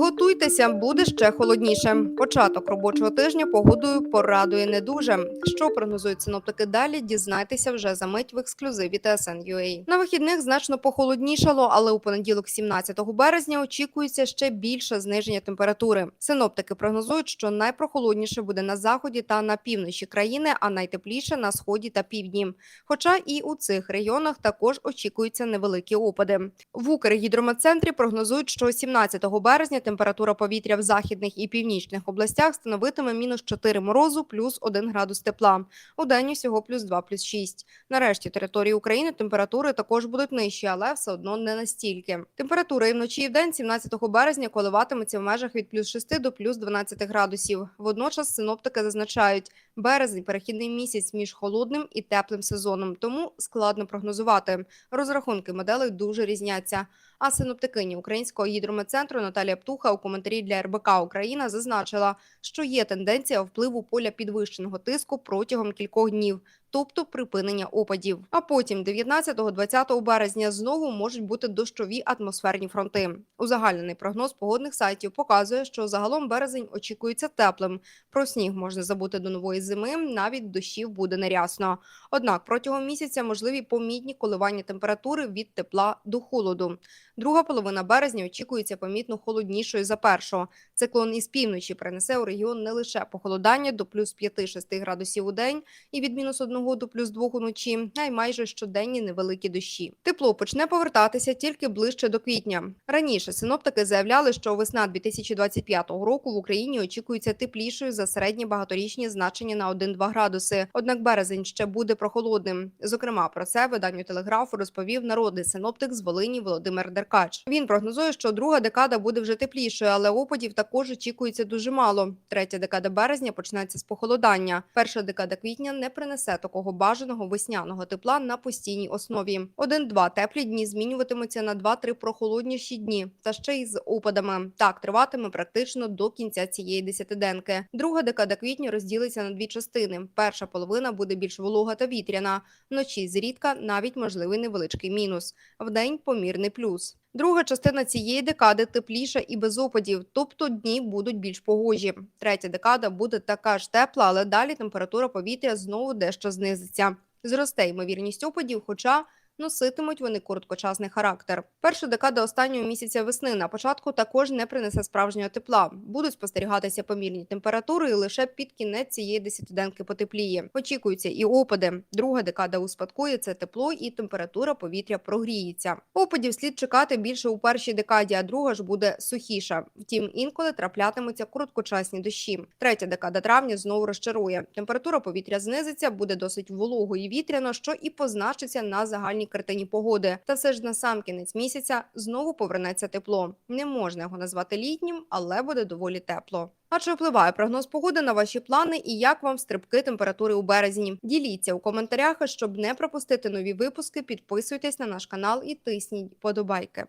Готуйтеся, буде ще холодніше. Початок робочого тижня погодою порадує не дуже. Що прогнозують синоптики далі? Дізнайтеся вже за мить в ексклюзиві TSN.ua. На вихідних значно похолоднішало, але у понеділок, 17 березня, очікується ще більше зниження температури. Синоптики прогнозують, що найпрохолодніше буде на заході та на півночі країни, а найтепліше на сході та півдні. Хоча і у цих регіонах також очікуються невеликі опади. В Укргідрометцентрі прогнозують, що 17 березня температура повітря в західних і північних областях становитиме мінус 4 морозу, плюс 1 градус тепла. У день усього плюс 2, плюс 6. Нарешті території України температури також будуть нижчі, але все одно не настільки. Температура і вночі і в день 17 березня коливатиметься в межах від плюс 6 до плюс 12 градусів. Водночас синоптики зазначають, березень перехідний місяць між холодним і теплим сезоном, тому складно прогнозувати. Розрахунки моделей дуже різняться. А синоптикині Українського гідрометцентру Наталія Птуха у коментарі для РБК Україна зазначила, що є тенденція впливу поля підвищеного тиску протягом кількох днів, тобто припинення опадів. А потім, 19-20 березня, знову можуть бути дощові атмосферні фронти. Узагальнений прогноз погодних сайтів показує, що загалом березень очікується теплим. Про сніг можна забути до нової зими, навіть дощів буде нерясно. Однак протягом місяця можливі помітні коливання температури від тепла до холоду. Друга половина березня очікується помітно холоднішою за першу. Циклон із півночі принесе у регіон не лише похолодання до плюс 5-6 градусів у день і від мінус 1 до плюс 2 уночі, а й майже щоденні невеликі дощі. Тепло почне повертатися тільки ближче до квітня. Раніше синоптики заявляли, що весна 2025 року в Україні очікується теплішою за середні багаторічні значення на 1-2 градуси. Однак березень ще буде прохолодним. Зокрема, про це виданню телеграфу розповів народний синоптик з Волині Володимир Деркач. Він прогнозує, що друга декада буде вже теплішою, але опадів також очікується дуже мало. Третя декада березня почнеться з похолодання. Перша декада квітня не принесе такого бажаного весняного тепла на постійній основі. Один-два теплі дні змінюватимуться на 2-3 прохолодніші дні, та ще й з опадами. Так триватиме практично до кінця цієї десятиденки. Друга декада квітня розділиться на дві частини. Перша половина буде більш волога та вітряна. Вночі зрідка навіть можливий невеличкий мінус. Вдень помірний плюс. Друга частина цієї декади тепліша і без опадів, тобто дні будуть більш погожі. Третя декада буде така ж тепла, але далі температура повітря знову дещо знизиться. Зросте ймовірність опадів, хоча носитимуть вони короткочасний характер. Перша декада останнього місяця весни на початку також не принесе справжнього тепла. Будуть спостерігатися помірні температури і лише під кінець цієї десятиденки потепліє. Очікуються і опади. Друга декада успадкує це тепло і температура повітря прогріється. Опадів слід чекати більше у першій декаді, а друга ж буде сухіша. Втім, інколи траплятимуться короткочасні дощі. Третя декада травня знову розчарує. Температура повітря знизиться, буде досить волого і вітряно, що і позначиться на загальній картині погоди. Та все ж на сам кінець місяця знову повернеться тепло. Не можна його назвати літнім, але буде доволі тепло. А чи впливає прогноз погоди на ваші плани і як вам стрибки температури у березні? Діліться у коментарях, щоб не пропустити нові випуски. Підписуйтесь на наш канал і тисніть подобайки.